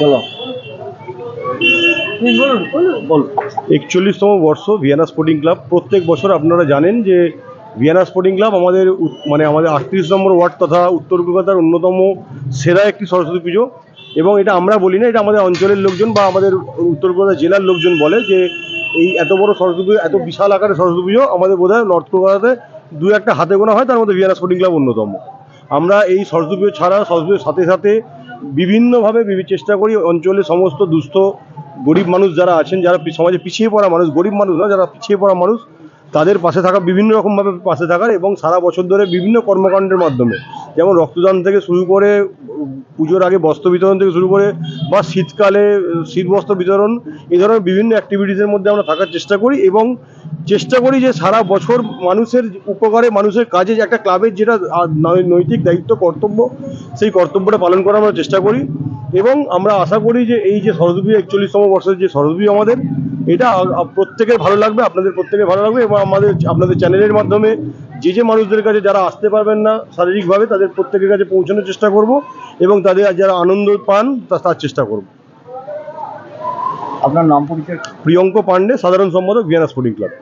চলো। একচল্লিশতম বর্ষ Viana sporting club. প্রত্যেক বছর আপনারা জানেন যে ভিয়ানা স্পোর্টিং ক্লাব আমাদের মানে আমাদের আটত্রিশ নম্বর ওয়ার্ড তথা উত্তর কলকাতার অন্যতম সেরা একটি সরস্বতী পুজো। এবং এটা আমরা বলি না এটা আমাদের অঞ্চলের লোকজন বা আমাদের উত্তর কলকাতা জেলার লোকজন বলে যে এই এত বড় সরস্বতী পুজো এত বিশাল আকারের সরস্বতী পুজো আমাদের বোধহয় নর্থ কলকাতাতে দু একটা হাতে গোনা হয় তার মধ্যে ভিয়ানা স্পোর্টিং ক্লাব অন্যতম। আমরা এই সরস্বতী পুজো ছাড়া সরস্বতী পুজোর সাথে সাথে বিভিন্নভাবে বিভি- চেষ্টা করি অঞ্চলে সমস্ত দুস্থ গরিব মানুষ যারা আছেন, যারা সমাজে পিছিয়ে পড়া মানুষ, গরিব মানুষ না যারা পিছিয়ে পড়া মানুষ, তাদের পাশে থাকা, বিভিন্ন রকমভাবে পাশে থাকার এবং সারা বছর ধরে বিভিন্ন কর্মকাণ্ডের মাধ্যমে, যেমন রক্তদান থেকে শুরু করে পুজোর আগে বস্ত্র বিতরণ থেকে শুরু করে বা শীতকালে, শীত বস্ত্র বিতরণ এই ধরনের বিভিন্ন অ্যাক্টিভিটিসের মধ্যে আমরা থাকার চেষ্টা করি এবং চেষ্টা করি যে সারা বছর মানুষের উপকারে মানুষের কাজে যে একটা ক্লাবের যেটা নৈতিক দায়িত্ব কর্তব্য সেই কর্তব্যটা পালন করার আমরা চেষ্টা করি। এবং আমরা আশা করি যে এই যে সরস্বতী একচল্লিশতম বর্ষের যে সরস্বতী আমাদের এটা প্রত্যেকের ভালো লাগবে আপনাদের প্রত্যেকের ভালো লাগবে এবং আমাদের আপনাদের চ্যানেলের মাধ্যমে যে যে মানুষদের কাছে যারা আসতে পারবেন না শারীরিকভাবে তাদের প্রত্যেকের কাছে পৌঁছানোর চেষ্টা করব এবং তাদের যারা আনন্দ পান তার চেষ্টা করব। আপনার নাম পরিচয়? প্রিয়ঙ্ক পান্ডে সাধারণ সম্পাদক ভিয়েনা স্পোর্টিং ক্লাব।